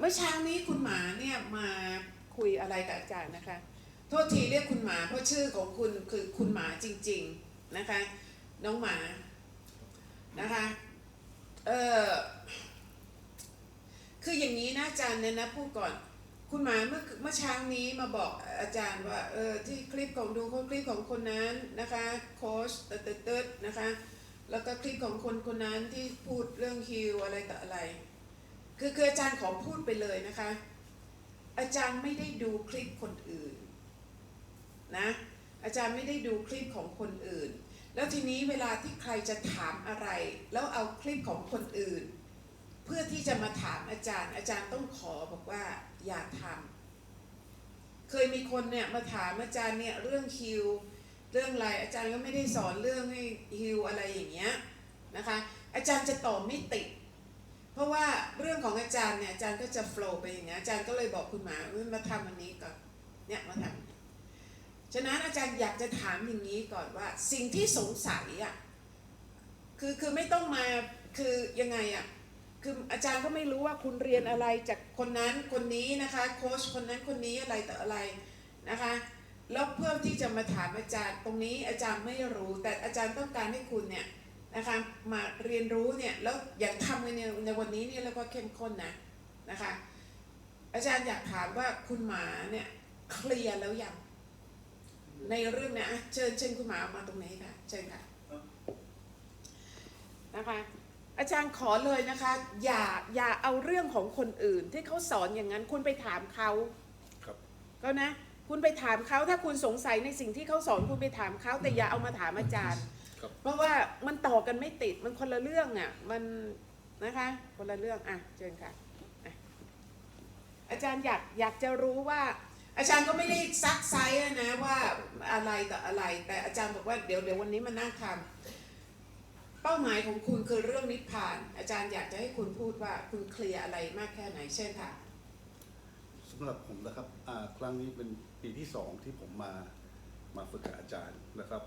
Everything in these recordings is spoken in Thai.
เมื่อเช้านี้คุณหมาเนี่ยมาคุยอะไรกับอาจารย์นะคะ โทษทีเรียกคุณหมาเพราะชื่อของคุณคือคุณหมาจริง ๆนะคะ น้องหมานะคะเออคืออย่างนี้นะอาจารย์เนี่ยนะพูดก่อนคุณหมาเมื่อเมื่อเช้านี้มาบอกอาจารย์ว่าเออที่คลิปของดูเขาคลิปของคนนั้นนะคะโค้ชเติร์ดเติร์ดนะคะ แล้วก็คลิปของคนคนนั้นที่พูดเรื่องฮิวอะไรต่ออะไร คือคืออาจารย์ขอพูดไปเลยนะคะ อาจารย์ไม่ได้ดูคลิปคนอื่นนะอาจารย์ไม่ได้ดูคลิปของคนอื่น แล้วทีนี้เวลาที่ใครจะถามอะไร แล้วเอาคลิปของคนอื่น เพื่อที่จะมาถามอาจารย์ อาจารย์ต้องขอบอกว่าอย่าทำเคยมีคนเนี่ยมาถามอาจารย์เนี่ยเรื่องฮิว เรื่องอะไรอาจารย์ก็ไม่ได้สอนเรื่องให้ฮิวอะไรอย่างเงี้ยนะคะอาจารย์จะตอบไม่ติด ราะว่าเรื่องของอาจารย์เนี่ยอาจารย์ก็จะโฟล์ไปอย่างเงี้ยอาจารย์ก็เลยบอกคุณหมาเอ้ยมาทำอันนี้ก่อนเนี่ยมาทำฉะนั้นอาจารย์อยากจะถามอย่างนี้ก่อนว่า สิ่งที่สงสัยอะคือคือไม่ต้องมาคือยังไงอะคืออาจารย์ก็ไม่รู้ว่าคุณเรียนอะไรจากคนนั้นคนนี้นะคะโค้ชคนนั้นคนนี้อะไรต่ออะไรนะคะแล้วเพื่อที่จะมาถามอาจารย์ตรงนี้อาจารย์ไม่รู้ แต่อาจารย์ต้องการให้คุณเนี่ย นะคะมาเรียนรู้เนี่ยแล้วอยากทำในในวันนี้เนี่ยแล้วก็เข้มข้นนะนะคะอาจารย์อยากถามว่าคุณหมาเนี่ยเคลียร์แล้วยังในเรื่องเนี้ยอะเชิญเชิญคุณหมาออกมาตรงนี้ค่ะเชิญค่ะนะคะอาจารย์ขอเลยนะคะอย่าอย่าเอาเรื่องของคนอื่น ที่เขาสอนอย่างนั้น คุณไปถามเขาครับก็นะ คุณไปถามเขาถ้าคุณสงสัยในสิ่งที่เขาสอนคุณไปถามเขาแต่อย่าเอามาถามอาจารย์ ครับเพราะว่ามันต่อกันไม่ติดมันคนละเรื่องอะ มันนะคะ คนละเรื่องอะเชิญค่ะอะ อาจารย์อยากอยากจะรู้ว่า อาจารย์ก็ไม่ได้ซักไซส์นะว่าอะไรต่ออะไร แต่อาจารย์บอกว่าเดี๋ยวเดี๋ยววันนี้มานั่งทำเป้าหมายของคุณคือเรื่องนิพพาน อาจารย์อยากจะให้คุณพูดว่าคุณเคลียร์อะไรมากแค่ไหนเช่นค่ะสำหรับผมนะครับอ่าครั้งนี้เป็นปีที่สองที่ผมมามาฝึกกับอาจารย์นะครับ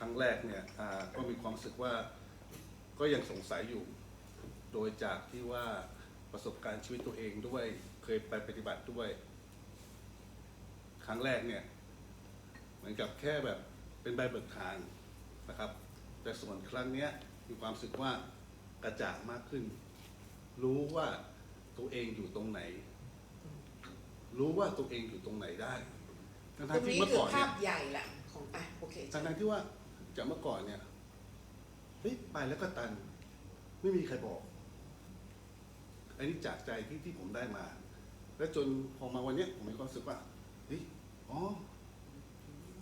ครั้งแรกเนี่ยอ่าก็มีความรู้สึกว่าก็ยังสงสัยอยู่ โดยจากที่ว่าประสบการณ์ชีวิตตัวเองด้วย เคยไปปฏิบัติด้วย ครั้งแรกเนี่ย เหมือนกับแค่แบบเป็นใบเบิกทางนะครับ แต่ส่วนครั้งเนี้ยมีความรู้สึกว่ากระจ่างมากขึ้น รู้ว่าตัวเองอยู่ตรงไหน รู้ว่าตัวเองอยู่ตรงไหนได้ทั้งตรงๆที่นี้เมื่อคือก่อนเนี่ภายพใหญ่แหละของอะโอเค ทั้งๆที่ว่า จากเมื่อก่อนเนี่ยเฮ้ยไปแล้วก็ตัน ไม่มีใครบอกอันนี้จากใจที่ที่ผมได้มา แล้วจนพอมาวันเนี้ยผมมีความรู้สึกว่าเฮ้ยอ๋อ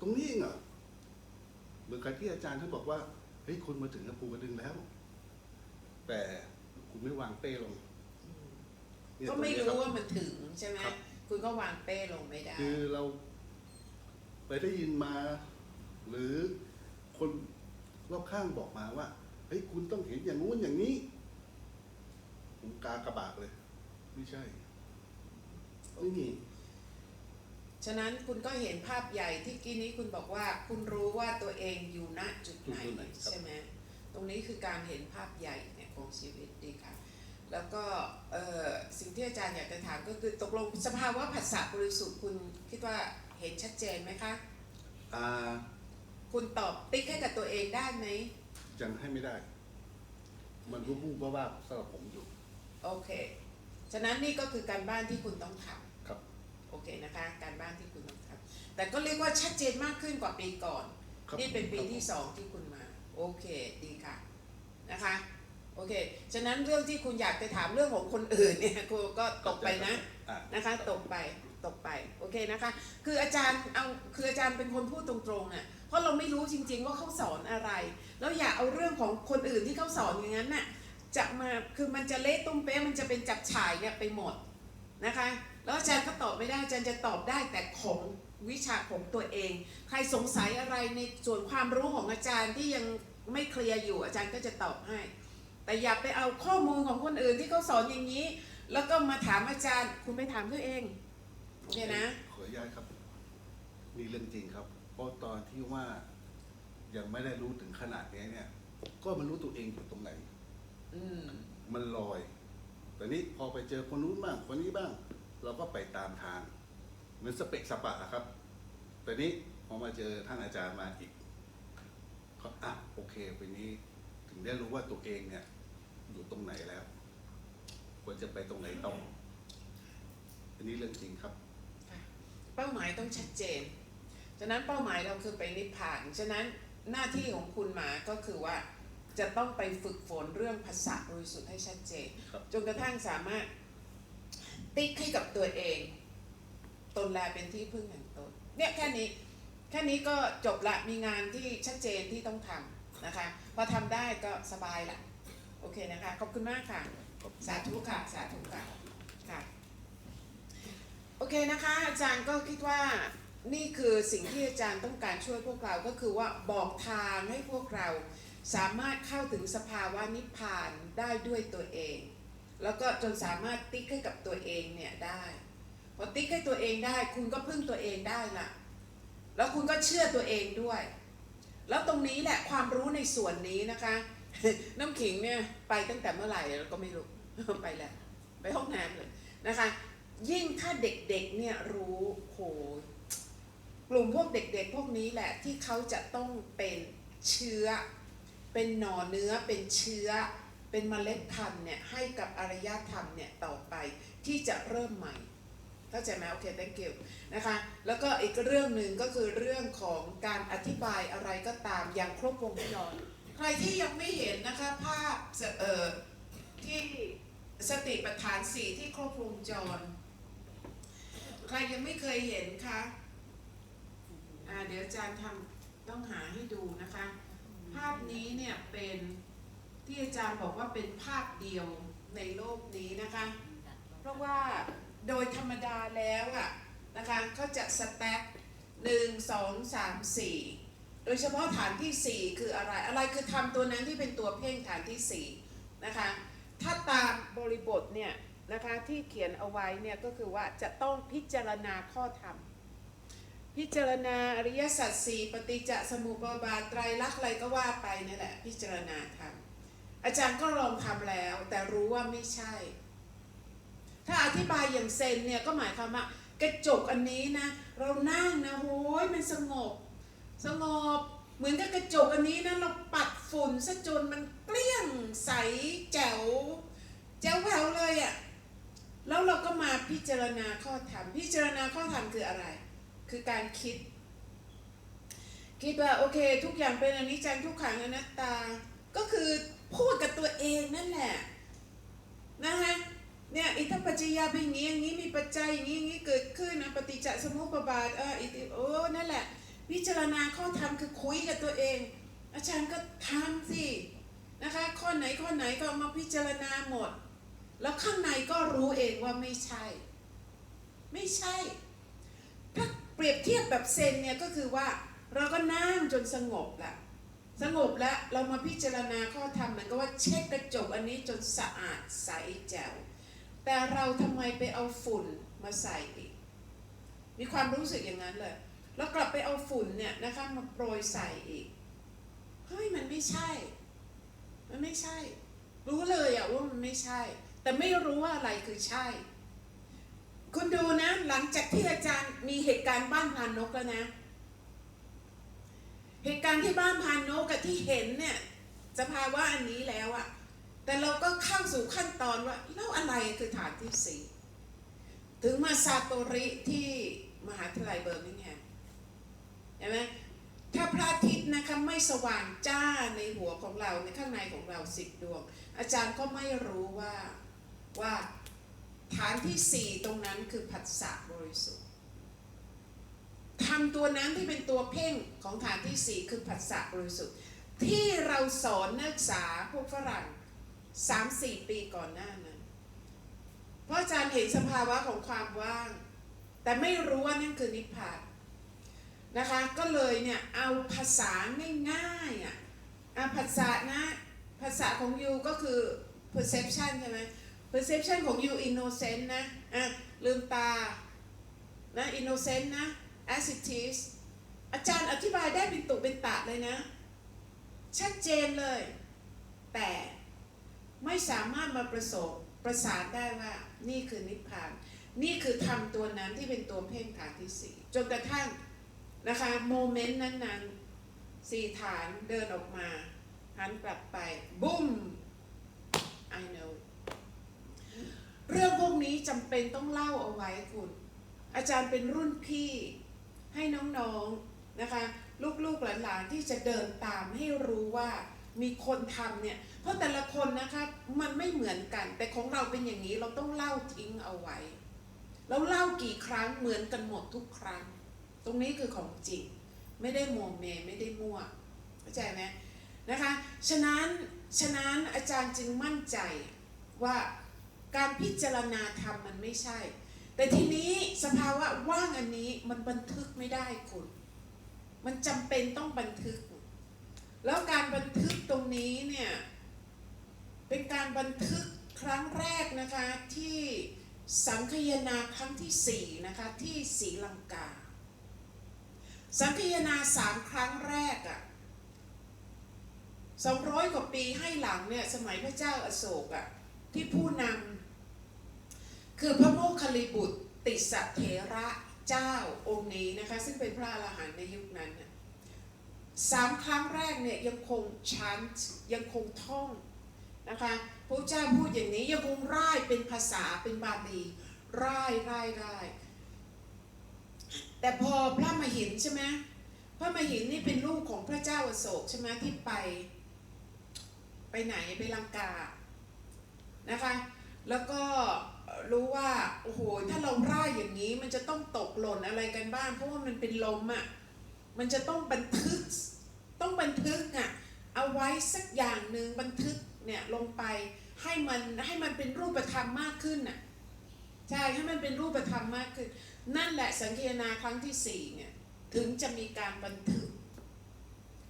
ตรงนี้เองเหรอเหมือนกับที่อาจารย์ท่านบอกว่าเฮ้ยคุณมาถึงกระปูกระดึงแล้ว แต่คุณไม่วางเป้ลงเนี่ยก็ไม่ตงนี้รู้คบว่ามันถึงใช่ไหมครับคุณก็วางเป้ลงไม่ได้ คือเรา ไปได้ยินมา หรือ คนรอบข้างบอกมาว่าเฮ้ยคุณต้องเห็นอย่างงู้นอย่างนี้ ผมกากระบากเลย ไม่ใช่ไม่มีฉะนั้นคุณก็เห็นภาพใหญ่ที่กี้นี้คุณบอกว่า คุณรู้ว่าตัวเองอยู่ณจุดไหนจุดไหนครับใช่ไหมตรงนี้คือการเห็นภาพใหญ่เนี่ยของชีวิตดีค่ะ แล้วก็เอ่อสิ่งที่อาจารย์อยากจะถามก็คือตกลงสภาวะผัสสะบริสุทธิ์คุณคิดว่าเห็นชัดเจนไหมคะอ่า คุณตอบติ๊กให้กับตัวเองได้ไหมยังให้ไม่ได้ มันรูบูบว่าบๆสำหรับผมอยู่ โอเค ฉะนั้นนี่ก็คือการบ้านที่คุณต้องทำครับ โอเคนะคะ การบ้านที่คุณต้องทำแต่ก็เรียกว่าชัดเจนมากขึ้นกว่าปีก่อน ครับนี่เป็นปีครับที่สองที่คุณมา โอเค ดีค่ะ นะคะ โอเค ฉะนั้นเรื่องที่คุณอยากจะถามเรื่องของคนอื่นเนี่ยคุณก็ตกไปนะ อ่า นะคะ ตกไป ตกไป โอเคนะคะ คืออาจารย์เอา คืออาจารย์เป็นคนพูดตรงๆอะ เพราะเราไม่รู้จริง ๆ ว่าเขาสอนอะไร แล้วอย่าเอาเรื่องของคนอื่นที่เขาสอนอย่างนั้นน่ะจะมาคือมันจะเละตุ้มเป๊ะมันจะเป็นจับฉ่ายเนี่ยไปหมดนะคะ แล้วอาจารย์ก็ตอบไม่ได้อาจารย์จะตอบได้แต่ของวิชาของตัวเอง ใครสงสัยอะไรในส่วนความรู้ของอาจารย์ที่ยังไม่เคลียร์อยู่อาจารย์ก็จะตอบให้ แต่อย่าไปเอาข้อมูลของคนอื่นที่เขาสอนอย่างนี้ แล้วก็มาถามอาจารย์ คุณไปถามเขาเองโอเคนะขออนุญาตครับ นี่เรื่องจริงครับ เพราะตอนที่ว่ายังไม่ได้รู้ถึงขนาดนี้เนี่ย ก็มันรู้ตัวเองอยู่ตรงไหน อืม มันลอย แต่นี้พอไปเจอคนนู้นบ้าง คนนี้บ้าง เราก็ไปตามทาง เหมือนสเปกสปะอะครับ แต่นี้พอมาเจอท่านอาจารย์มาอีกก็อะโอเควันนี้ ถึงได้รู้ว่าตัวเองเนี่ย อยู่ตรงไหนแล้ว ควรจะไปตรงไหนต่ออันนี้เรื่องจริงครับ เป้าหมายต้องชัดเจน ฉะนั้นเป้าหมายเราคือไปนิพพาน ฉะนั้นหน้าที่ของคุณหมาก็คือว่าจะต้องไปฝึกฝนเรื่องภาษาบริสุทธิ์ให้ชัดเจนครับจนกระทั่งสามารถติ๊กให้กับตัวเอง ตนแลเป็นที่พึ่งแห่งตน เนี่ยแค่นี้ แค่นี้ก็จบละ มีงานที่ชัดเจนที่ต้องทำนะคะ พอทำได้ก็สบายละโอเคนะคะ ขอบคุณมากค่ะ สาธุค่ะ สาธุค่ะ ค่ะ โอเคนะคะ อาจารย์ก็คิดว่า นี่คือสิ่งที่อาจารย์ต้องการช่วยพวกเราก็คือว่าบอกทางให้พวกเราสามารถเข้าถึงสภาวะนิพพานได้ด้วยตัวเอง แล้วก็จนสามารถติ๊กให้กับตัวเองเนี่ยได้พอติ๊กให้ตัวเองได้ คุณก็พึ่งตัวเองได้ละแล้วคุณก็เชื่อตัวเองด้วย แล้วตรงนี้แหละความรู้ในส่วนนี้นะคะ น้ำขิงเนี่ยไปตั้งแต่เมื่อไหร่เราก็ไม่รู้ไปแล้วไปห้องน้ำเลยนะคะ ยิ่งถ้าเด็กๆเนี่ยรู้โห กลุ่มพวกเด็กๆ พวกนี้แหละที่เขาจะต้องเป็นเชื้อ เป็นหน่อเนื้อเป็นเชื้อ เป็นเมล็ดพันธุ์เนี่ยให้กับอารยธรรมเนี่ยต่อไปที่จะเริ่มใหม่เข้าใจไหมโอเค thank you นะคะแล้วก็อีกเรื่องหนึ่งก็คือเรื่องของการอธิบายอะไรก็ตามอย่างครบวงจรใครที่ยังไม่เห็นนะคะภาพเอ่อที่สติปัฏฐานสี่ที่ครบวงจร ใครยังไม่เคยเห็นคะ เดี๋ยวอาจารย์ทำต้องหาให้ดูนะคะ ภาพนี้เนี่ยเป็นที่อาจารย์บอกว่าเป็นภาพเดียวในโลกนี้นะคะ เพราะว่าโดยธรรมดาแล้วอะนะคะเขาจะสแต็กหนึ่งสองสามสี่โดยเฉพาะฐานที่สี่คืออะไร อะไรคือทำตัวนั้นที่เป็นตัวเพ่งฐานที่สี่นะคะ ถ้าตามบริบทเนี่ยนะคะที่เขียนเอาไว้เนี่ยก็คือว่าจะต้องพิจารณาข้อธรรม พิจารณาอริยสัจสี่ปฏิจจสมุปบาทไตรลักษณ์อะไรก็ว่าไปนั่แหละ พิจารณาธรรมอาจารย์ก็ลองทำแล้ว แต่รู้ว่าไม่ใช่ ถ้าอธิบายอย่างเซนเนี่ยก็หมายความว่ากระจกอันนี้นะ เรานั่งนะโห้ยมันสงบ สงบ เหมือนกับกระจกอันนี้นะเราปัดฝุ่นซะจนมันเกลี้ยงใสแจ๋วแจ๋วแววเลยอะ่ะแล้วเราก็มาพิจารณาข้อธรรมพิจารณาข้อธรรมคืออะไร คือการคิด คิดว่าโอเคทุกอย่างเป็นอนิจจังทุกขังอนัตตา ก็คือพูดกับตัวเองนั่นแหละนะฮะเนี่ยอิทธปัจจยาเป็นอย่างนี้อย่างนี้มีปัจจัยอย่างนี้อย่างนี้เกิดขึ้นนะปฏิจจสมุปบาทเอออิทธิโอ้นั่นแหละ พิจารณาข้อธรรมคือคุยกับตัวเอง อาจารย์ก็ทำสินะคะข้อไหนข้อไหนก็มาพิจารณาหมด แล้วข้างในก็รู้เองว่าไม่ใช่ ไม่ใช่ เปรียบเทียบแบบเซนเนี่ยก็คือว่าเราก็นั่งจนสงบละสงบแล้วเรามาพิจารณาข้อธรรมเหมือนกับว่าเช็ดกระจกอันนี้จนสะอาดใสแจ๋วแต่เราทำไมไปเอาฝุ่นมาใส่อีก มีความรู้สึกอย่างนั้นเลยแล้วกลับไปเอาฝุ่นเนี่ยนะคะมาโปรยใส่อีกเฮ้ยมันไม่ใช่ มันไม่ใช่ รู้เลยอะว่ามันไม่ใช่ แต่ไม่รู้ว่าอะไรคือใช่ คุณดูนะหลังจากที่อาจารย์มีเหตุการณ์บ้านพานนกแล้วนะ เหตุการณ์ที่บ้านพานนกกับที่เห็นเนี่ยสภาวะอันนี้แล้วอะแต่เราก็เข้าสู่ขั้นตอนว่าแล้วอะไรคือฐานที่สี่ถึงมาซาโตริที่มหาวิทยาลัยเบอร์มิงแฮมเห็นไหมถ้าพระอาทิตย์นะคะไม่สว่างจ้าในหัวของเราในข้างในของเราสิบดวง อาจารย์ก็ไม่รู้ว่าว่า ฐานที่สี่ตรงนั้นคือผัสสะบริสุทธิ์ทำตัวนั้นที่เป็นตัวเพ่งของฐานที่สี่คือผัสสะบริสุทธิ์ที่เราสอนนักศึกษาพวกฝรั่งสามสี่ปีก่อนหน้านั้น เพราะอาจารย์เห็นสภาวะของความว่าง แต่ไม่รู้ว่านั่นคือนิพพานนะคะก็เลยเนี่ยเอาภาษาง่ายๆอะอะภาษานะภาษาของยูก็คือ perception ใช่ไหม perception ของ you innocent นะอะลืมตานะ innocent นะ as it is อาจารย์อธิบายได้เป็นตุเป็นตะเลยนะ ชัดเจนเลย แต่ไม่สามารถมาประสบประสานได้ว่า นี่คือนิพพาน นี่คือทำตัวนั้นที่เป็นตัวเพ่งฐานที่สี่จนกระทั่งนะคะโมเมนต์นั้นๆสี่ฐานเดินออกมาหันกลับไปบุ้ม I know นี้จำเป็นต้องเล่าเอาไว้คุณ อาจารย์เป็นรุ่นพี่ให้น้องๆนะคะ ลูกๆหลานๆที่จะเดินตามให้รู้ว่ามีคนทำเนี่ย เพราะแต่ละคนนะคะมันไม่เหมือนกัน แต่ของเราเป็นอย่างนี้เราต้องเล่าทิ้งเอาไว้แล้วเล่ากี่ครั้งเหมือนกันหมดทุกครั้ง ตรงนี้คือของจริงไม่ได้โมเมไม่ได้มั่วเข้าใจไหมนะคะ ฉะนั้นฉะนั้นอาจารย์จึงมั่นใจว่า การพิจารณาธรรมมันไม่ใช่ แต่ทีนี้สภาวะว่างอันนี้มันบันทึกไม่ได้คุณ มันจำเป็นต้องบันทึก แล้วการบันทึกตรงนี้เนี่ยเป็นการบันทึกครั้งแรกนะคะที่สังคายนาครั้งที่สี่นะคะที่ศรีลังกา สังคายนาสามครั้งแรกอะสองร้อยกว่าปีให้หลังเนี่ยสมัยพระเจ้าอโศกอะที่ผู้นำ คือพระโมคคัลลิบุตรติสเถระเจ้าองค์นี้นะคะ ซึ่งเป็นพระอรหันต์ในยุคนั้นสามครั้งแรกเนี่ยยังคงชันยังคงท่องนะคะพระเจ้าพูดอย่างนี้ยังคงร่ายเป็นภาษาเป็นบาลีร่ายร่ายร่ายแต่พอพระมหินใช่ไหมพระมหินนี่เป็นลูกของพระเจ้าอโศกใช่ไหมที่ไป ไปไหนไปลังกานะคะ แล้วก็ รู้ว่าโอ้โหถ้าเราร่ายอย่างนี้มันจะต้องตกหล่นอะไรกันบ้าง เพราะว่ามันเป็นลมอะ่ะมันจะต้องบันทึกต้องบันทึกอะ่ะเอาไว้สักอย่างหนึ่งบันทึกเนี่ยลงไปให้มันให้มันเป็นรูปธรรมมากขึ้นน่ะใช่ให้มันเป็นรูปธรรมมากขึ้น นั่นแหละสังเกตนาครั้งที่สี่เนี่ยถึงจะมีการบันทึก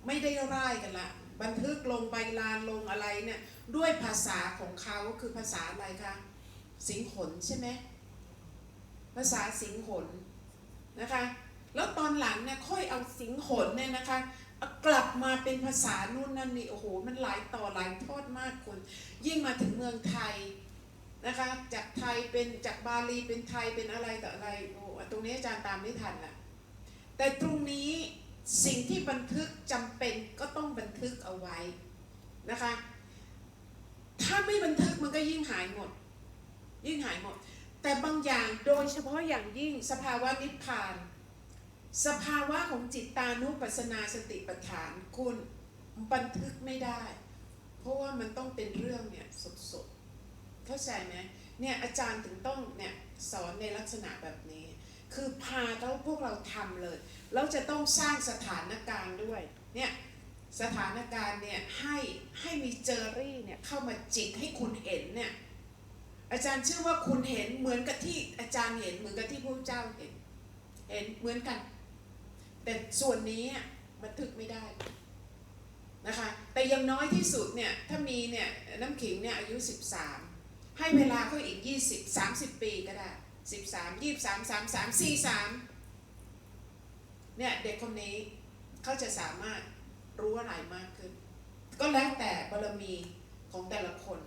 ไม่ได้ร่ายกันละบันทึกลงใบลานลงอะไรเนี่ยด้วยภาษาของเขาคือภาษาอะไรคะ สิงหนใช่ไหมภาษาสิงหนนะคะ แล้วตอนหลังเนี่ยค่อยเอาสิงหนเนี่ยนะคะกลับมาเป็นภาษานู่นนั่นนี่โอ้โหมันหลายต่อหลายทอดมากคุณยิ่งมาถึงเมืองไทยนะคะจากไทยเป็นจากบาลีเป็นไทยเป็นอะไรต่ออะไรโอ้โหตรงนี้อาจารย์ตามไม่ทันละแต่ตรงนี้สิ่งที่บันทึกจำเป็นก็ต้องบันทึกเอาไว้นะคะ ถ้าไม่บันทึกมันก็ยิ่งหายหมด ยิ่งหายหมด แต่บางอย่างโดยเฉพาะอย่างยิ่งสภาวะนิพพาน สภาวะของจิตตานุปัสสนาสติปัฏฐานคุณบันทึกไม่ได้ เพราะว่ามันต้องเป็นเรื่องเนี่ยสดๆเข้าใจไหมเนี่ยอาจารย์ถึงต้องเนี่ยสอนในลักษณะแบบนี้ คือพาแล้วพวกเราทำเลย แล้วจะต้องสร้างสถานการณ์ด้วยเนี่ยสถานการณ์เนี่ยให้ให้มีเจอรี่เนี่ยเข้ามาจิกให้คุณเห็นเนี่ย อาจารย์เชื่อว่าคุณเห็นเหมือนกับที่อาจารย์เห็นเหมือนกับที่พระเจ้าเห็น เห็นเหมือนกัน แต่ส่วนนี้บันทึกไม่ได้นะคะแต่ยังน้อยที่สุดเนี่ยถ้ามีเนี่ยน้ำขิงเนี่ยอายุ 13 ให้เวลาเขาอีก 20 30 ปีก็ได้ 13 23 33 43เนี่ยเด็กคนนี้เขาจะสามารถรู้อะไรมากขึ้น ก็แล้วแต่บารมีของแต่ละคน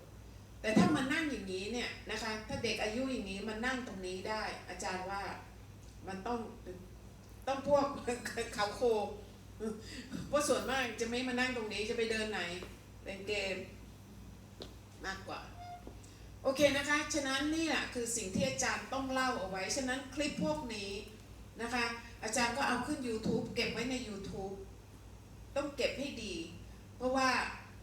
แต่ถ้ามานั่งอย่างนี้เนี่ยนะคะ ถ้าเด็กอายุอย่างนี้มานั่งตรงนี้ได้ อาจารย์ว่ามันต้องต้องพวกเขาโคเพราะส่วนมากจะไม่มานั่งตรงนี้จะไปเดินไหนเล่นเกมมากกว่า โอเคนะคะ ฉะนั้นนี่แหละคือสิ่งที่อาจารย์ต้องเล่าเอาไว้ ฉะนั้นคลิปพวกนี้นะคะ อาจารย์ก็เอาขึ้น YouTube เก็บไว้ใน YouTube ต้องเก็บให้ดี เพราะว่า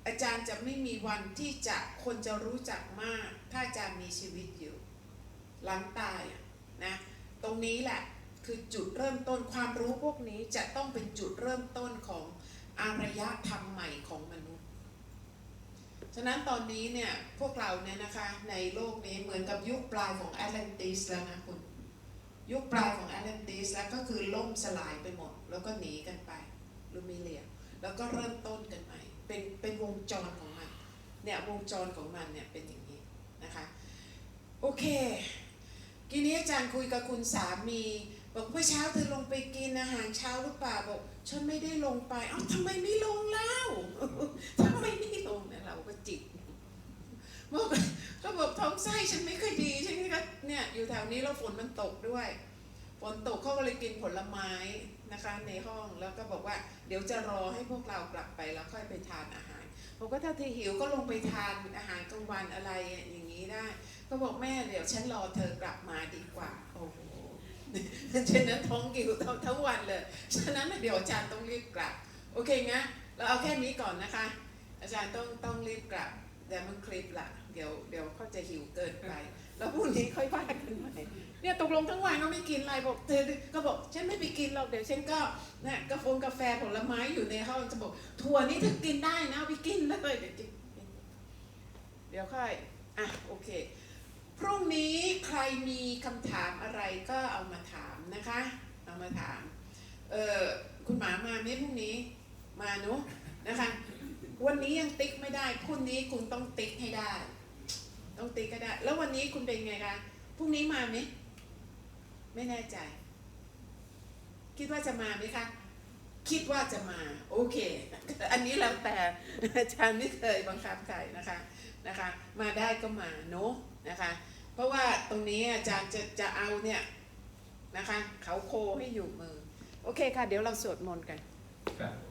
อาจารย์จะไม่มีวันที่จะคนจะรู้จักมาก ถ้าอาจารย์มีชีวิตอยู่ หลังตายนะตรงนี้แหละคือจุดเริ่มต้นความรู้พวกนี้จะต้องเป็นจุดเริ่มต้นของอารยธรรมใหม่ของมนุษย์ ฉะนั้นตอนนี้เนี่ยพวกเราเนี่ยนะคะในโลกนี้เหมือนกับยุคปลายของแอตแลนติสแล้วนะคุณยุคปลายของแอตแลนติสแล้วก็คือล่มสลายไปหมด แล้วก็หนีกันไปลูมิเลียแล้วก็เริ่มต้นกันใหม่ เป็นเป็นวงจรของมันเนี่ยวงจรของมันเนี่ยเป็นอย่างนี้นะคะโอเคทีนี้อาจารย์คุยกับคุณสามีบอกเมื่อเช้าเธอลงไปกินอาหารเช้าหรือเปล่าบอกฉันไม่ได้ลงไปเอ้าทำไมไม่ลงเล่าทำไมไม่ลงเนี่ยเราก็จิกบอกก็บอกท้องไส้ฉันไม่ค่อยดีฉันก็เนี่ยอยู่แถวนี้แล้วฝนมันตกด้วย ฝนตกเขาก็เลยกินผลไม้ นะคะในห้องแล้วก็บอกว่าเดี๋ยวจะรอให้พวกเรากลับไปแล้วค่อยไปทานอาหารผมก็ถ้าเธอหิวก็ลงไปทานอาหารกลางวันอะไรอย่างนี้ได้ ก็บอกแม่เดี๋ยวฉันรอเธอกลับมาดีกว่าโอ้โหฉะนั้นท้องกิวทั้งทั้งวันเลยฉะนั้นเดี๋ยวอาจารย์ต้องรีบกลับโอเคงั้นเราเอาแค่นี้ก่อนนะคะ อาจารย์ต้องต้องรีบกลับเดี๋ยวมันคลิปละเดี๋ยวเดี๋ยวเขาจะหิวเกินไป แล้วพรุ่งนี้ค่อยว่ากันใหม่ เนี่ยตกลงทั้งวันก็ไม่กินอะไรบอกเธอก็บอกฉันไม่ไปกินหรอกเดี๋ยวฉันก็นะกาแฟกาแฟผลไม้อยู่ในห้องจะบอกถั่วนี่เธอกินได้นะเอาไปกินเลยเดี๋ยวกินเดี๋ยวค่อยอะโอเค พรุ่งนี้ใครมีคำถามอะไรก็เอามาถามนะคะ เอามาถามเออคุณหมามาไหมพรุ่งนี้มาเนอะนะคะ วันนี้ยังติ๊กไม่ได้พรุ่งนี้คุณต้องติ๊กให้ได้ ต้องติ๊กก็ได้ แล้ววันนี้คุณเป็นไงคะพรุ่งนี้มาไหม ไม่แน่ใจ คิดว่าจะมาไหมคะ คิดว่าจะมา โอเค อันนี้แล้วแต่อาจารย์ไม่เคยบังคับใครนะคะนะคะ มาได้ก็มาเนาะนะคะ เพราะว่าตรงนี้อาจารย์จะจะเอาเนี่ยนะคะ เขาโคให้อยู่มือ โอเคค่ะ เดี๋ยวเราสวดมนต์กันครับ